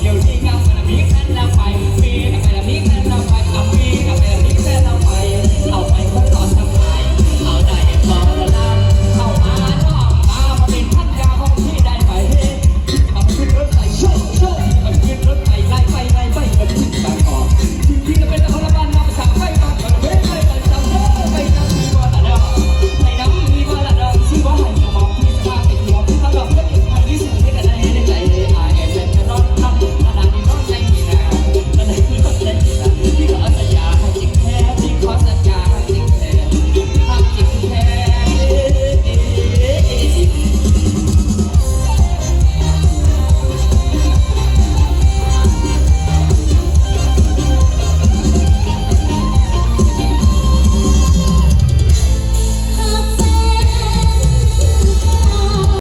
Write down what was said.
เดี๋ยวที่กำลังมีแฟนและไปมีให้